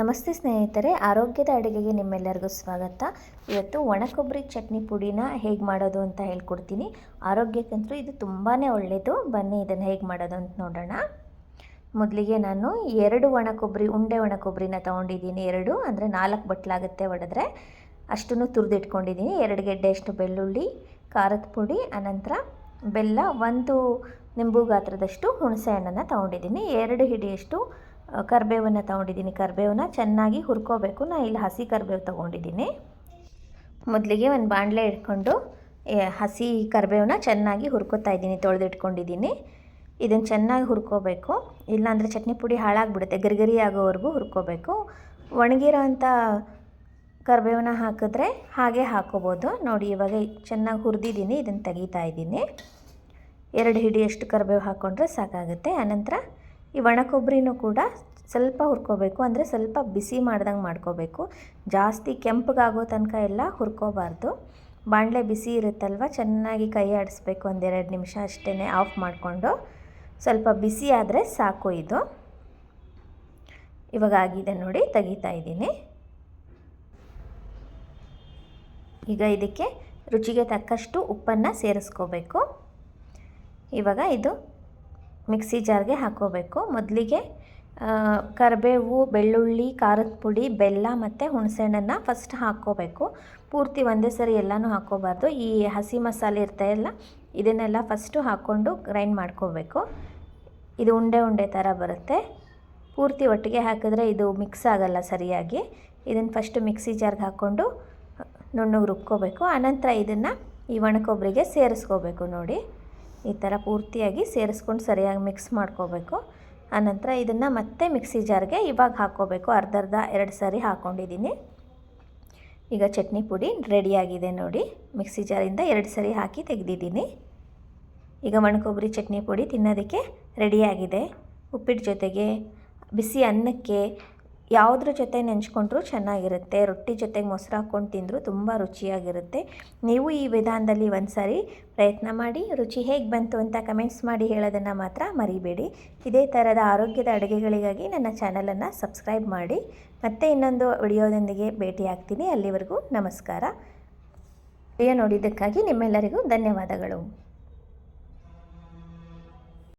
ನಮಸ್ತೆ ಸ್ನೇಹಿತರೆ, ಆರೋಗ್ಯದ ಅಡುಗೆಗೆ ನಿಮ್ಮೆಲ್ಲರಿಗೂ ಸ್ವಾಗತ. ಇವತ್ತು ಒಣ ಕೊಬ್ಬರಿ ಚಟ್ನಿ ಪುಡಿನ ಹೇಗೆ ಮಾಡೋದು ಅಂತ ಹೇಳ್ಕೊಡ್ತೀನಿ. ಆರೋಗ್ಯಕ್ಕಂತೂ ಇದು ತುಂಬಾ ಒಳ್ಳೆಯದು ಬನ್ನಿ ಇದನ್ನು ಹೇಗೆ ಮಾಡೋದು ಅಂತ ನೋಡೋಣ. ಮೊದಲಿಗೆ ನಾನು ಎರಡು ಒಣ ಕೊಬ್ಬರಿ ಉಂಡೆ ಒಣ ಕೊಬ್ಬರಿನ ತೊಗೊಂಡಿದ್ದೀನಿ. ಎರಡು, ಅಂದರೆ ನಾಲ್ಕು ಬಟ್ಲಾಗುತ್ತೆ ಒಡೆದ್ರೆ. ಅಷ್ಟನ್ನು ತುರಿದಿಟ್ಕೊಂಡಿದ್ದೀನಿ. ಎರಡು ಗೆಡ್ಡೆಯಷ್ಟು ಬೆಳ್ಳುಳ್ಳಿ, ಖಾರದ ಪುಡಿ, ಅನಂತರ ಬೆಲ್ಲ ಒಂದು ನಿಂಬು ಗಾತ್ರದಷ್ಟು ಹುಣಸೆ ಹಣ್ಣನ್ನು ತೊಗೊಂಡಿದ್ದೀನಿ. ಎರಡು ಹಿಡಿಯಷ್ಟು ಕರಿಬೇವನ್ನು ತೊಗೊಂಡಿದ್ದೀನಿ. ಕರಿಬೇವನ್ನ ಚೆನ್ನಾಗಿ ಹುರ್ಕೋಬೇಕು. ನಾನು ಇಲ್ಲಿ ಹಸಿ ಕರಿಬೇವು ತೊಗೊಂಡಿದ್ದೀನಿ. ಮೊದಲಿಗೆ ಒಂದು ಬಾಣಲೆ ಇಟ್ಕೊಂಡು ಹಸಿ ಕರಿಬೇವನ್ನ ಚೆನ್ನಾಗಿ ಹುರ್ಕೋತಾ ಇದ್ದೀನಿ, ತೊಳೆದಿಟ್ಕೊಂಡಿದ್ದೀನಿ. ಇದನ್ನು ಚೆನ್ನಾಗಿ ಹುರ್ಕೋಬೇಕು. ಇಲ್ಲಾಂದರೆ ಚಟ್ನಿ ಪುಡಿ ಹಾಳಾಗ್ಬಿಡುತ್ತೆ. ಗರಿಗರಿ ಆಗೋವರೆಗೂ ಹುರ್ಕೋಬೇಕು. ಒಣಗಿರೋ ಅಂಥ ಕರಿಬೇವನ್ನ ಹಾಕಿದ್ರೆ ಹಾಗೆ ಹಾಕೋಬೋದು. ನೋಡಿ, ಇವಾಗ ಚೆನ್ನಾಗಿ ಹುರಿದಿದ್ದೀನಿ. ಇದನ್ನು ತೆಗಿತಾ ಇದ್ದೀನಿ. ಎರಡು ಹಿಡಿಯಷ್ಟು ಕರಿಬೇವು ಹಾಕ್ಕೊಂಡ್ರೆ ಸಾಕಾಗುತ್ತೆ. ಆನಂತರ ಈ ಒಣ ಕೊಬ್ಬರಿನೂ ಕೂಡ ಸ್ವಲ್ಪ ಹುರ್ಕೋಬೇಕು, ಅಂದರೆ ಸ್ವಲ್ಪ ಬಿಸಿ ಮಾಡ್ದಂಗೆ ಮಾಡ್ಕೋಬೇಕು. ಜಾಸ್ತಿ ಕೆಂಪಗಾಗೋ ತನಕ ಎಲ್ಲ ಹುರ್ಕೋಬಾರ್ದು. ಬಾಣಲೆ ಬಿಸಿ ಇರುತ್ತಲ್ವ, ಚೆನ್ನಾಗಿ ಕೈ ಆಡಿಸ್ಬೇಕು ಒಂದೆರಡು ನಿಮಿಷ ಅಷ್ಟೇ ಆಫ್ ಮಾಡಿಕೊಂಡು. ಸ್ವಲ್ಪ ಬಿಸಿ ಆದರೆ ಸಾಕು ಇದು. ಇವಾಗ ಆಗಿದೆ ನೋಡಿ, ತೆಗಿತಾ ಇದ್ದೀನಿ. ಈಗ ಇದಕ್ಕೆ ರುಚಿಗೆ ತಕ್ಕಷ್ಟು ಉಪ್ಪನ್ನು ಸೇರಿಸ್ಕೋಬೇಕು. ಇವಾಗ ಇದು ಮಿಕ್ಸಿ ಜಾರ್ಗೆ ಹಾಕೋಬೇಕು ಮೊದಲಿಗೆ ಕರಿಬೇವು, ಬೆಳ್ಳುಳ್ಳಿ, ಖಾರದ ಪುಡಿ, ಬೆಲ್ಲ ಮತ್ತು ಹುಣಸೆಹಣ್ಣನ್ನು ಫಸ್ಟ್ ಹಾಕ್ಕೋಬೇಕು. ಪೂರ್ತಿ ಒಂದೇ ಸರಿ ಎಲ್ಲನೂ ಹಾಕ್ಕೋಬಾರ್ದು. ಈ ಹಸಿ ಮಸಾಲೆ ಇರ್ತಾಯಿಲ್ಲ ಇದನ್ನೆಲ್ಲ ಫಸ್ಟು ಹಾಕ್ಕೊಂಡು ಗ್ರೈಂಡ್ ಮಾಡ್ಕೋಬೇಕು. ಇದು ಉಂಡೆ ಉಂಡೆ ಥರ ಬರುತ್ತೆ. ಪೂರ್ತಿ ಒಟ್ಟಿಗೆ ಹಾಕಿದ್ರೆ ಇದು ಮಿಕ್ಸ್ ಆಗಲ್ಲ ಸರಿಯಾಗಿ. ಇದನ್ನು ಫಸ್ಟು ಮಿಕ್ಸಿ ಜಾರ್ಗೆ ಹಾಕ್ಕೊಂಡು ನುಣ್ಣಗೆ ರುಬ್ಕೋಬೇಕು. ಆನಂತರ ಇದನ್ನು ಈ ಒಣಕೊಬ್ಬರಿಗೆ ಸೇರಿಸ್ಕೋಬೇಕು ನೋಡಿ. ಈ ಥರ ಪೂರ್ತಿಯಾಗಿ ಸೇರಿಸ್ಕೊಂಡು ಸರಿಯಾಗಿ ಮಿಕ್ಸ್ ಮಾಡ್ಕೋಬೇಕು. ಆನಂತರ ಇದನ್ನು ಮತ್ತೆ ಮಿಕ್ಸಿ ಜಾರ್ಗೆ ಇವಾಗ ಹಾಕ್ಕೋಬೇಕು. ಅರ್ಧ ಅರ್ಧ ಎರಡು ಸಾರಿ ಹಾಕ್ಕೊಂಡಿದ್ದೀನಿ ಈಗ ಚಟ್ನಿ ಪುಡಿ ರೆಡಿಯಾಗಿದೆ ನೋಡಿ. ಮಿಕ್ಸಿ ಜಾರಿಂದ ಎರಡು ಸರಿ ಹಾಕಿ ತೆಗೆದಿದ್ದೀನಿ. ಈಗ ಒಣಕೊಬ್ಬರಿ ಚಟ್ನಿ ಪುಡಿ ತಿನ್ನೋದಕ್ಕೆ ರೆಡಿಯಾಗಿದೆ. ಉಪ್ಪಿಟ್ಟು ಜೊತೆಗೆ ಬಿಸಿ ಅನ್ನಕ್ಕೆ ಯಾವುದ್ರ ಜೊತೆ ನೆಂಚ್ಕೊಂಡ್ರೂ ಚೆನ್ನಾಗಿರುತ್ತೆ, ರೊಟ್ಟಿ ಜೊತೆಗೆ ಮೊಸರು ಹಾಕ್ಕೊಂಡು ತಿಂದರೂ ತುಂಬ ರುಚಿಯಾಗಿರುತ್ತೆ. ನೀವು ಈ ವಿಧಾನದಲ್ಲಿ ಒಂದು ಸಾರಿ ಪ್ರಯತ್ನ ಮಾಡಿ, ರುಚಿ ಹೇಗೆ ಬಂತು ಅಂತ ಕಮೆಂಟ್ಸ್ ಮಾಡಿ ಹೇಳೋದನ್ನು ಮಾತ್ರ ಮರಿಬೇಡಿ. ಇದೇ ಥರದ ಆರೋಗ್ಯದ ಅಡುಗೆಗಳಿಗಾಗಿ ನನ್ನ ಚಾನಲನ್ನು ಸಬ್ಸ್ಕ್ರೈಬ್ ಮಾಡಿ. ಮತ್ತೆ ಇನ್ನೊಂದು ವಿಡಿಯೋದೊಂದಿಗೆ ಭೇಟಿ ಆಗ್ತೀನಿ ಅಲ್ಲಿವರೆಗೂ ನಮಸ್ಕಾರ. ವಿಡಿಯೋ ನೋಡಿದ್ದಕ್ಕಾಗಿ ನಿಮ್ಮೆಲ್ಲರಿಗೂ ಧನ್ಯವಾದಗಳು.